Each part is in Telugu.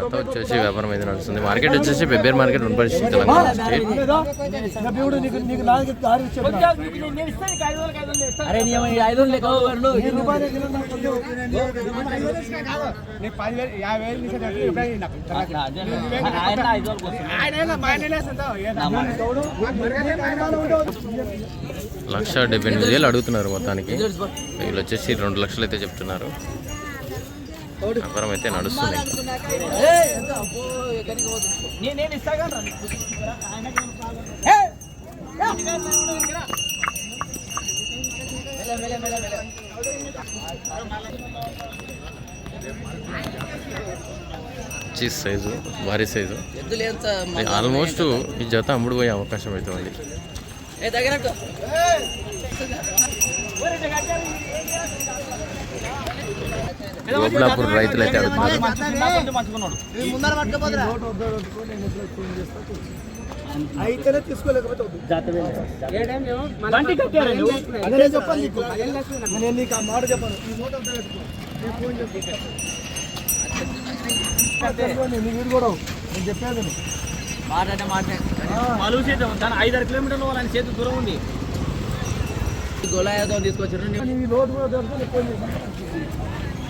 అంతా వచ్చేసి వ్యాపారం అయితే నడుస్తుంది. మార్కెట్ వచ్చేసి పెబ్బేర్ మార్కెట్ ఉండబడి తెలంగాణ స్టేట్ లక్ష డెబ్బై ఎనిమిది వేలు అడుగుతున్నారు మొత్తానికి. వీళ్ళు వచ్చేసి రెండు లక్షలు అయితే చెప్తున్నారు. వ్యాపారం అయితే నడుస్తుంది. చీజ్ సైజు భారీ సైజు. ఆల్మోస్ట్ ఈ జత అమ్ముడు పోయే అవకాశం అయితే ఉంది. గోపులాపూర్ రైతులు అయితే అడుగుతున్నారు అయితేనే తీసుకోలేకపోతే వద్దు. బండి కట్టారు అదే నేను చెప్పాను నీకు. నేను నీకు ఆ మాట చెప్పాను. ఈ నోట్ అంతా పెట్టుకో నీ ఫోన్ చెప్పు నీ వీడు కూడా నేను విను. మాట్లాడే మాట మలుగు చేద్దాం. దాని ఐదారు కిలోమీటర్లు వాళ్ళని చేతి దూరం ఉంది గొలాయతో తీసుకొచ్చారు.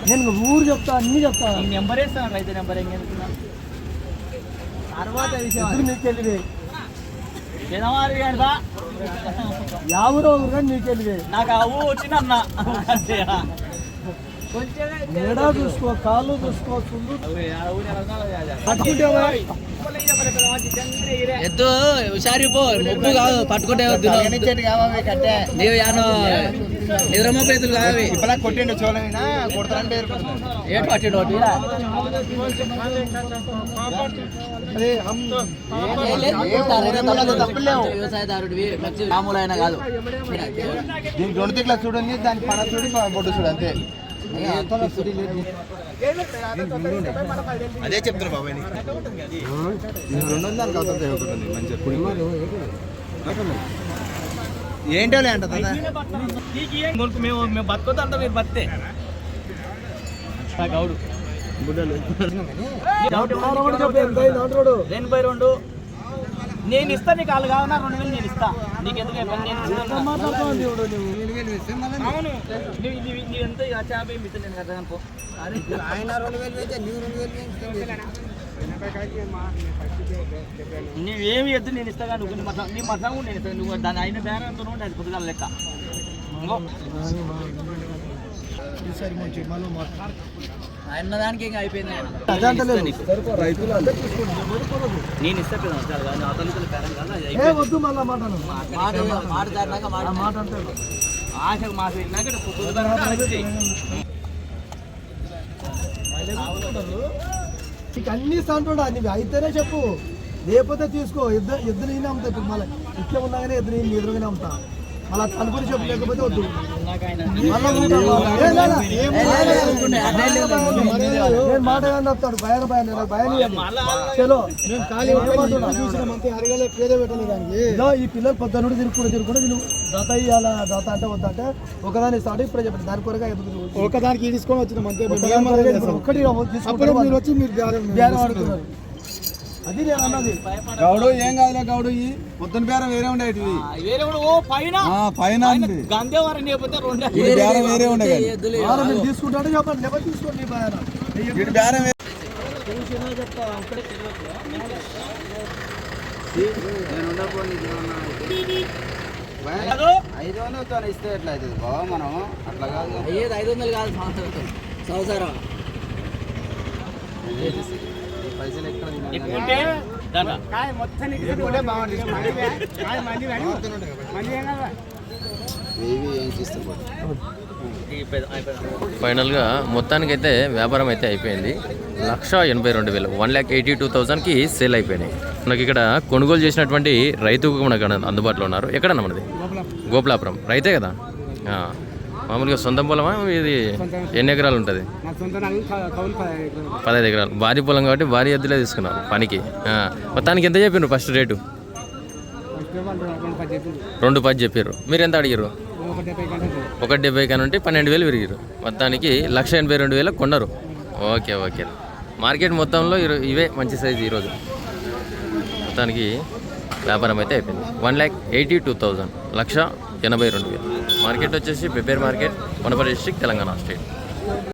నేను ఊరు చెప్తా అన్ని చెప్తా. నీ నెంబర్ వేస్తాను రైతు నెంబర్ ఏం తర్వాత విషయం నీకు వెళ్ళివే జనవారి బా యాభై ఊరు కానీ నీకు వెళ్ళివే నాకు ఆ ఊ వచ్చిందన్న. మెడ చూసుకో కాళ్ళు చూసుకో ఎద్దు హుషారిపో ముప్పు కాదు పట్టుకుంటే వద్దు నీవు యాను పేతులు కొట్టిండు చూడమైనా కొడతానంటే ఏం పట్టిండు ఒకటి? వ్యవసాయదారుడివి మంచి మామూలు అయినా కాదు. దీనికి రెండు తిట్ల చూడండి దాని పడ చూడి బొడ్డు చూడు అంతే. అదే చెప్తారు బాబాయ్ రెండు వందలు అవుతుంది మంచిగా ఏంటో అంట మేము మేము బతుకొద్దు అంట మీరు బతితే గౌడు. ఎనభై రెండు. నేను ఇస్తా నీకు వాళ్ళు కావాలన్నా రెండు వేలు నేను ఇస్తా నీకు ఎందుకు ఇవ్వను? నేను ఇస్తాను. అవును. ఎంత యాభై ఏమి ఇస్తా నేను కదా అనుకో నువ్వేమి ఎద్దు నేను ఇస్తా కానీ నువ్వు మసం నీ మసం కూడా నేను ఇస్తాను. నువ్వు దాని అయిన బేరం ఎంత ఉంటే అది పొద్దుగాల లెక్క. ఇంకో. ఆయన దానికి ఇంకా అయిపోయింది నేను ఇస్తా. వద్దు మళ్ళా మాట మాట మాట అంటే ఆశకు. నీకు అన్ని సంటుడా నీవు అయితేనే చెప్పు లేకపోతే తీసుకో ఇద్దరు ఇద్దరు ఈయన అమ్ముతా ఇప్పుడు మళ్ళీ ఇట్లా ఉన్నాగానే ఇద్దరు ఎదురుగానే అమ్ముతా మళ్ళీ కనుకొని చెప్పు లేకపోతే వద్దు మాట వస్తాడు భయాన భయాన. చలో మేము ఖాళీ ఇదో ఈ పిల్లలు పొద్దున్నుడు తిరుగుకుంటూ తిరుగుకుంటూ వీళ్ళు దత ఇవ్వాలా దత అంటే వద్దంటే ఒకదాని స్టార్ట్ ఇప్పుడే చెప్పండి. దాని కొరగా ఒకదానికి తీసుకొని వచ్చినాం అంతే మీరు వచ్చి మీరు అది నేను అన్నది. గౌడు ఏం కాదులే గౌడు ఈ పొద్దున బేరం వేరే ఉండేది వేరే ఓ పైన. పైన పైన గంధేవారం లేకపోతే రెండు ఈ బేరం వేరే ఉండే తీసుకుంటాడో చెప్పండి లేకపోతే తీసుకోండి బేరం. ఐదు వందలతో ఇస్తే ఎట్లా అవుతుంది? బావ మనం అట్లా కాదు. అయ్యేది ఐదు వందలు కాదు సంవత్సరం. పైసలు ఎక్కడ ఎక్కువ ఉంటే దండ. ఏవి ఏం చేస్తాం అయిపోయింది, అయిపోయింది. ఫైనల్గా మొత్తానికైతే వ్యాపారం అయితే అయిపోయింది. లక్ష ఎనభై రెండు వేలు. వన్ ల్యాక్ ఎయిటీ టూ థౌజండ్కి సేల్ అయిపోయినాయి. మనకి ఇక్కడ కొనుగోలు చేసినటువంటి రైతు మనకు అందుబాటులో ఉన్నారు. ఎక్కడన్నా మనది? గోపులాపురం. రైతే కదా? ఆ, మామూలుగా సొంత పొలమా? ఇది ఎన్ని ఎకరాలు ఉంటుంది? పదహైదు ఎకరాలు. భారీ పొలం కాబట్టి భారీ ఎద్దులే తీసుకున్నారు పనికి. మొత్తానికి ఎంత చెప్పారు ఫస్ట్ రేటు? రెండు పది చెప్పారు మీరు ఎంత అడిగారు ఒక డెబ్బై కానుంటే పన్నెండు వేలు పెరిగారు మొత్తానికి లక్ష ఎనభై రెండు వేలకు కొన్నారు. Okay okay. మార్కెట్ మొత్తంలో ఇవే మంచి సైజు ఈరోజు. మొత్తానికి వ్యాపారం అయితే అయిపోయింది. One lakh eighty two thousand. Lakh ఎనభై రెండు వేలు. మార్కెట్ వచ్చేసి Pebbair market Wanaparthy district Telangana state.